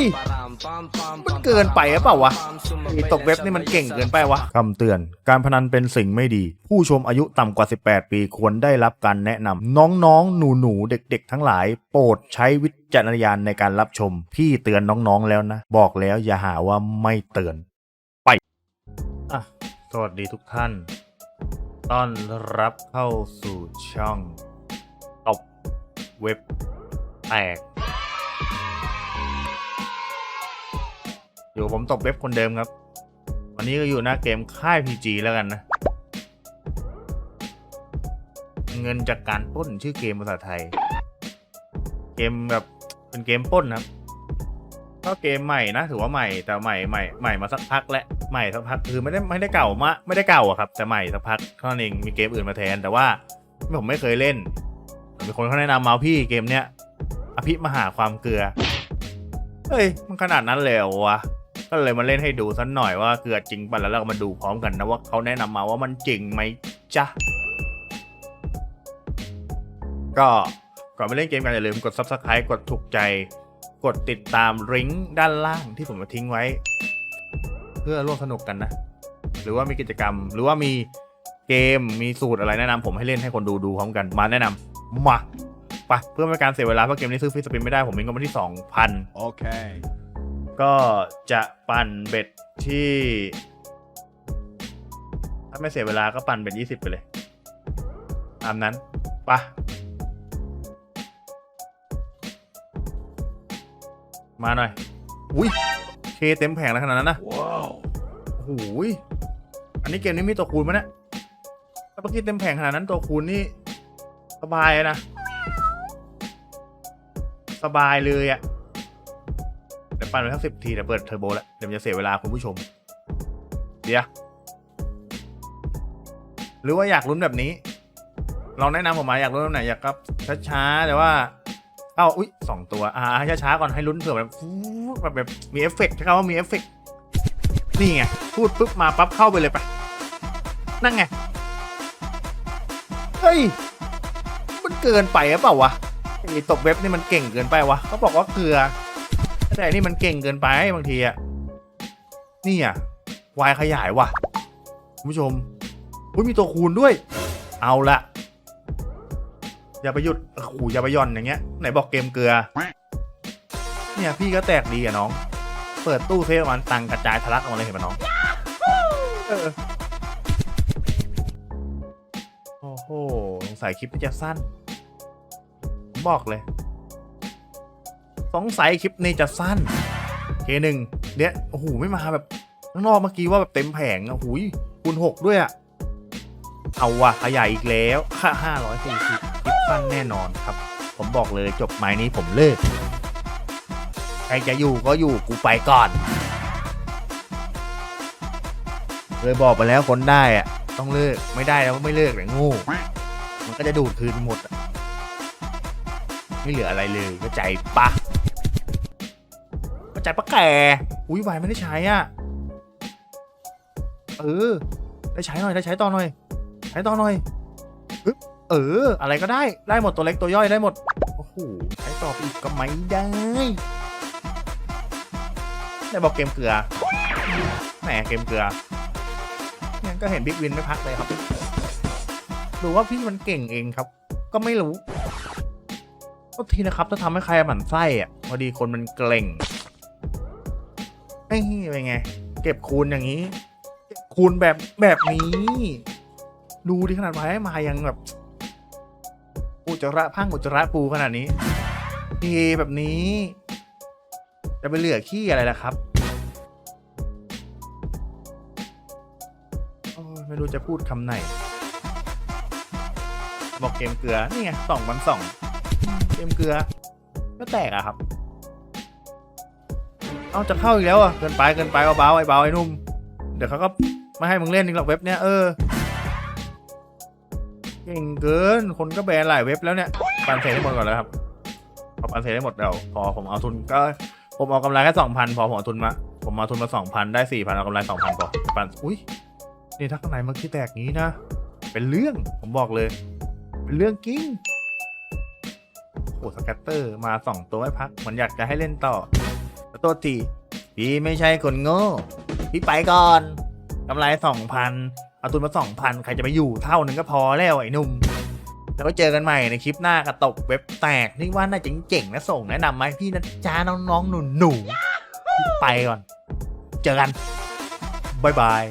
ย มันเกินไปหรือเปล่าวะไอ้ตกเว็บนี่มันเก่งเกินไปวะ คำเตือน การพนันเป็นสิ่งไม่ดี ผู้ชมอายุต่ำกว่า 18 ปีควรได้รับการแนะนำ น้องๆ หนูๆ เด็กๆ ทั้งหลาย โปรดใช้วิจารณญาณในการรับชม พี่เตือนน้องๆ แล้วนะ บอกแล้วอย่าหาว่าไม่เตือน ไปอะสวัสดีทุกท่าน ต้อนรับเข้าสู่ช่องตบเว็บแตก อยู่ผมตบเว็บคนเดิมครับวันนี้ก็อยู่หน้าเกมค่าย PG แล้วกันนะ เงินจากการป้นชื่อเกมภาษาไทย เกมแบบเป็นเกมป้นครับก็เกมใหม่นะถือว่าใหม่แต่ใหม่ใหม่ใหม่มาสักพักแล้วใหม่สักพักคือไม่ได้ไม่ได้เก่ามะไม่ได้เก่าอะครับ แต่ใหม่สักพักเท่านั้นเองมีเกมอื่นมาแทน แต่ว่าผมไม่เคยเล่นมีคนเขาแนะนำมาพี่เกมเนี้ยอภิมหาความเกลือเฮ้ยมันขนาดนั้นเลยวะ ก็เลยมาเล่นให้ดูสักหน่อยว่าเกลือจริงป่ะแล้วเราก็มาดูพร้อมกันนะว่าเขาแนะนำมาว่ามันจริงไหมจ๊ะก็ก่อนไปเล่นเกมกันอย่าลืมกด subscribe กดถูกใจ กดติดตามลิงก์ด้านล่างที่ผมมาทิ้งไว้ เพื่อร่วมสนุกกันนะ หรือว่ามีกิจกรรม หรือว่ามีเกมมีสูตรอะไรแนะนำผมให้เล่นให้คนดูดูพร้อมกันมาแนะนำมาไปเพื่อไม่การเสียเวลาเพราะเกมนี้ซื้อฟรีสปินไม่ได้ผมมีเงินมาที่ 2,000 Okay. ก็จะปั่นเบ็ดที่ ถ้าไม่เสียเวลาก็ปั่นเบ็ดยี่สิบไปเลยตามนั้นปะมาหน่อย อุ้ย เคเต็มแผงแล้วขนาดนั้นนะ Wow. โอ้โหยอันนี้เกมนี้มีตัวคูณมั้ยเนี่ยถ้าเมื่อกี้เต็มแผงขนาดนั้นตัวคูณนี่ สบายเลยนะ สบายเลยอะ่ะเดี๋ยว ปั่นไปทั้งสิบทีเดี๋ยวเปิดเทอร์โบแล้วเดี๋ยวมันจะเสียเวลาคุณผู้ชม เดี๋ยว หรือว่าอยากลุ้นแบบนี้ ลองแนะนำผมมาอยากลุ้นแบบไหนอยากกับช้าๆแต่ว่าเอ้า อุ้ยสองตัว อ่า ช้าๆก่อนให้ลุ้นเผื่อแบบแบบแบบ มีเอฟเฟกต์ใช่คำว่ามีเอฟเฟกต์นี่ไง พูดปุ๊บมาปั๊บเข้าไปเลยไปะนั่งไง เฮ้ย มันเกินไปหรือเปล่าวะไอตบเว็บนี่มันเก่งเกินไปวะเขาบอกว่าเกลือ แต่อันนี่มันเก่งเกินไปบางทีอะนี่อะวายขยายว่ะคุณผู้ชมอุ้ยมีตัวคูณด้วย เอาละอย่าไปหยุดโอ้โหอย่าไปย่อนอย่างเงี้ยไหนบอกเกมเกลือ เนี่ยพี่ก็แตกดีอะน้อง เปิดตู้เซฟมันตังกระจายทะลักออกมาเลยเห็นปะน้องเออโอ้โหสงสัยคลิปนี้จะสั้น ผมบอกเลย สงสัยคลิปนี้จะสั้นเคหนึ่งเนี่ยโอ้โหไม่มาแบบข้างนอกเมื่อกี้ว่าแบบเต็มแผงอะโอ้โหคูณหกด้วยอะเอาว่ะขยายอีกแล้วค่าห้าร้อยสี่สิบคลิปสั้นแน่นอนครับ ผมบอกเลยจบไม้นี้ผมเลิกใครจะอยู่ก็อยู่กูไปก่อนเลยบอกไปแล้วคนได้อะ ต้องเลิกไม่ได้แล้วไม่เลิกแต่งูมันก็จะดูดคืนหมด ไม่เหลืออะไรเลยเข้าใจปะ เข้าใจปะแกอุ้ยวายไม่ได้ใช้อะ เออ ได้ใช้หน่อยได้ใช้ต่อหน่อย ใช้ต่อหน่อย เออ อะไรก็ได้ได้หมดตัวเล็กตัวย่อยได้หมด โอ้โห ใช้ต่อไปอีกก็ไม่ได้ ได้บอกเกมเกลือ แหมเกมเกลือเนี่ยก็เห็นบิ๊กวินไม่พักเลยครับ หรือว่าพี่มันเก่งเองครับ ก็ไม่รู้ก็ทีนะครับถ้าทำให้ใครหมั่นไส้อะพอดีคนมันเกร่ง ไอ้ยเป็นไง เก็บคูณอย่างนี้ เก็บคูณแบบแบบนี้ ดูดิขนาดไว้มายังแบบอุจจาระพังอุจจาระปูขนาดนี้เทแบบนี้ จะไปเหลือขี้อะไรล่ะครับไม่รู้จะพูดคำไหน บอกเกมเกลือ นี่ไงสองวันสอง เกมเกลือ ก็แตกอะครับ เอาจะเข้าอีกแล้วอะเกินไปเกินไปเบาๆไอ้เบาไอ้นุ่ม เดี๋ยวเขาก็ไม่ให้มึงเล่นอีกหรอกเว็บเนี้ยเออเก่งเกินคนก็แบนหลายเว็บแล้วเนี่ยปันเสร็จให้หมดก่อนแล้วครับพอปันเสร็จให้หมดเดี๋ยวพอผมเอาทุนก็ผมเอากำไรแค่สองพันพอผมเอาทุนมา ผมเอาทุนมาสองพันได้สี่พันเอากำไรสองพันพอปันอุ้ยนี่ถ้าข้างในมันที่แตกงี้นะ เป็นเรื่องผมบอกเลย เป็นเรื่องกิ้งโอ้สแกตเตอร์มาสองตัวให้พักเหมือนอยากจะให้เล่นต่อ ขอโทษทีพี่ไม่ใช่คนโง่ พี่ไปก่อนกำไรสองพันเอาทุนมาสองพันใครจะไปอยู่เท่านึงก็พอแล้วไอ้หนุ่ม แล้วก็เจอกันใหม่ในคลิปหน้ากระตกเว็บแตกนี่ว่าน่าเจ๋งๆนะส่งแนะนำมาให้พี่นะจ้าน้องๆหนูๆพี่ไปก่อน เจอกันบ๊ายบาย